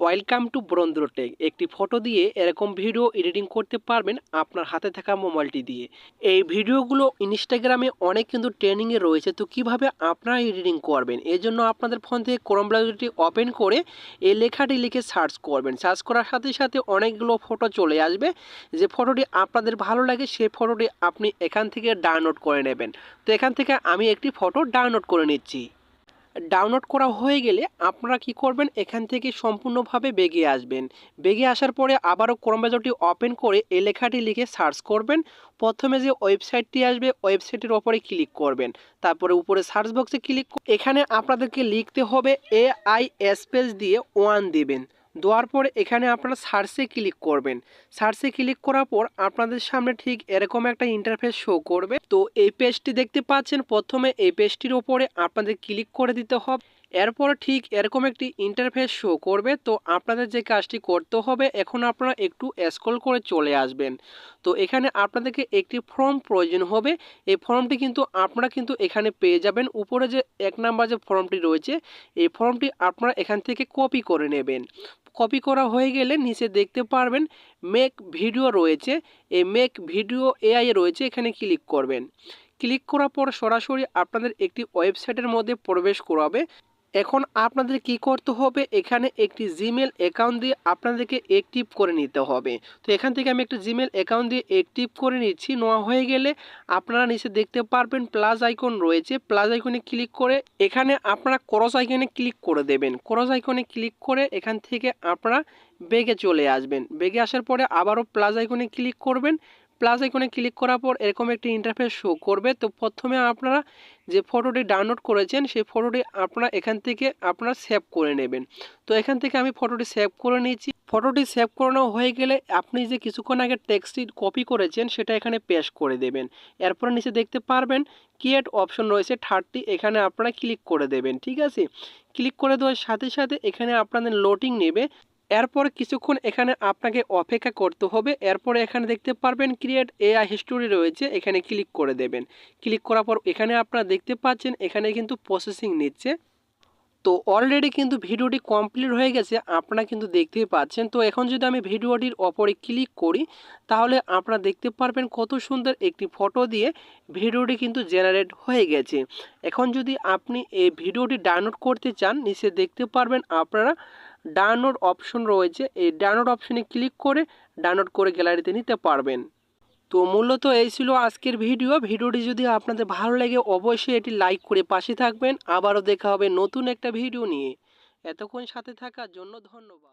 Welcome to ব্রন্দ্রটেক একটি photo দিয়ে এরকম ভিডিও এডিটিং করতে পারবেন আপনার হাতে থাকা মোবাইলটি দিয়ে। এই ভিডিওগুলো ইনস্টাগ্রামে অনেক কিন্তু ট্রেনিংয়ে রয়েছে। তো কীভাবে আপনারা এডিটিং করবেন? এই জন্য আপনাদের ফোন থেকে ক্রোম ব্রাউজারটি ওপেন করে এই লেখাটি লিখে সার্চ করবেন। সার্চ করার সাথে সাথে অনেকগুলো ফটো চলে আসবে। যে ফটোটি আপনাদের ভালো লাগে, সেই ফটোটি আপনি এখান থেকে ডাউনলোড করে নেবেন। তো এখান থেকে আমি একটি ফটো ডাউনলোড করে নিচ্ছি। ডাউনলোড করা হয়ে গেলে আপনারা কি করবেন? এখান থেকে সম্পূর্ণভাবে বেগে আসবেন। বেগে আসার পরে আবারও ক্রমবাজারটি ওপেন করে এই লেখাটি লিখে সার্চ করবেন। প্রথমে যে ওয়েবসাইটটি আসবে, ওয়েবসাইটের ওপরে ক্লিক করবেন। তারপরে উপরে সার্চ বক্সে ক্লিক এখানে আপনাদেরকে লিখতে হবে এ আই স্পেস দিয়ে ওয়ান দেবেন। দেওয়ার পর এখানে আপনারা সার্চে ক্লিক করবেন। সার্চে ক্লিক করার পর আপনাদের সামনে ঠিক এরকম একটা ইন্টারফেস শো করবে। তো এই পেজটি দেখতে পাচ্ছেন। প্রথমে এই পেজটির ওপরে আপনাদের ক্লিক করে দিতে হবে। এরপর ঠিক এরকম একটি ইন্টারফেস শো করবে। তো আপনাদের যে কাজটি করতে হবে, এখন আপনারা একটু স্ক্রল করে চলে আসবেন। তো এখানে আপনাদেরকে একটি ফর্ম প্রয়োজন হবে। এই ফর্মটি কিন্তু আপনারা কিন্তু এখানে পেয়ে যাবেন। উপরে যে এক নাম্বার যে ফর্মটি রয়েছে, এই ফর্মটি আপনারা এখান থেকে কপি করে নেবেন। কপি করা হয়ে গেলে নিচে দেখতে পারবেন মেক ভিডিও রয়েছে। এই মেক ভিডিও এআই রয়েছে, এখানে ক্লিক করবেন। ক্লিক করার পর সরাসরি আপনাদের একটি ওয়েবসাইটের মধ্যে প্রবেশ করাবে। এখন আপনাদের কি করতে হবে? এখানে একটি জিমেল অ্যাকাউন্ট দিয়ে আপনাদেরকে অ্যাক্টিভ করে নিতে হবে। তো এখান থেকে আমি একটা জিমেল অ্যাকাউন্ট দিয়ে অ্যাক্টিভ করে নিচ্ছি। নেওয়া হয়ে গেলে আপনারা নিচে দেখতে পারবেন প্লাস আইকন রয়েছে। প্লাস আইকনে ক্লিক করে এখানে আপনারা ক্রস আইকনে ক্লিক করে দেবেন। ক্রস আইকনে ক্লিক করে এখান থেকে আপনারা বেগে চলে আসবেন। বেগে আসার পরে আবারও প্লাস আইকনে ক্লিক করবেন। প্লাস আইকনে ক্লিক করার পর এরকম একটি ইন্টারফেস শো করবে। তো প্রথমে আপনারা যে ফটোটি ডাউনলোড করেছেন, সেই ফটোটি আপনারা এখান থেকে আপনারা সেভ করে নেবেন। তো এখান থেকে আমি ফটোটি সেভ করে নিয়েছি। ফটোটি সেভ করানো হয়ে গেলে আপনি যে কিছুক্ষণ আগে টেক্সটটি কপি করেছেন, সেটা এখানে পেস্ট করে দেবেন। এরপর নিচে দেখতে পারবেন ক্রিয়েট অপশন রয়েছে থার্ডটি এখানে আপনারা ক্লিক করে দেবেন, ঠিক আছে? ক্লিক করে দেওয়ার সাথে সাথে এখানে আপনাদের লোডিং নেবে। এরপর কিছুক্ষণ এখানে আপনাকে অপেক্ষা করতে হবে। এরপরে এখানে দেখতে পারবেন ক্রিয়েট এআই হিস্টোরি রয়েছে, এখানে ক্লিক করে দেবেন। ক্লিক করার পর এখানে আপনারা দেখতে পাচ্ছেন এখানে কিন্তু প্রসেসিং নিচ্ছে। তো অলরেডি কিন্তু ভিডিওটি কমপ্লিট হয়ে গেছে, আপনারা কিন্তু দেখতেই পাচ্ছেন। তো এখন যদি আমি ভিডিওটির ওপরে ক্লিক করি, তাহলে আপনারা দেখতে পারবেন কত সুন্দর একটি ফটো দিয়ে ভিডিওটি কিন্তু জেনারেট হয়ে গেছে। এখন যদি আপনি এই ভিডিওটি ডাউনলোড করতে চান, নিচে দেখতে পারবেন আপনারা ডাউনলোড অপশন রয়েছে। এই ডাউনলোড অপশনে ক্লিক করে ডাউনলোড করে গ্যালারিতে নিতে পারবেন। তো মূলত এই ছিল আজকের ভিডিও। ভিডিওটি যদি আপনাদের ভালো লাগে, অবশ্যই এটি লাইক করে পাশে থাকবেন। আবারও দেখা হবে নতুন একটা ভিডিও নিয়ে। এতক্ষণ সাথে থাকার জন্য ধন্যবাদ।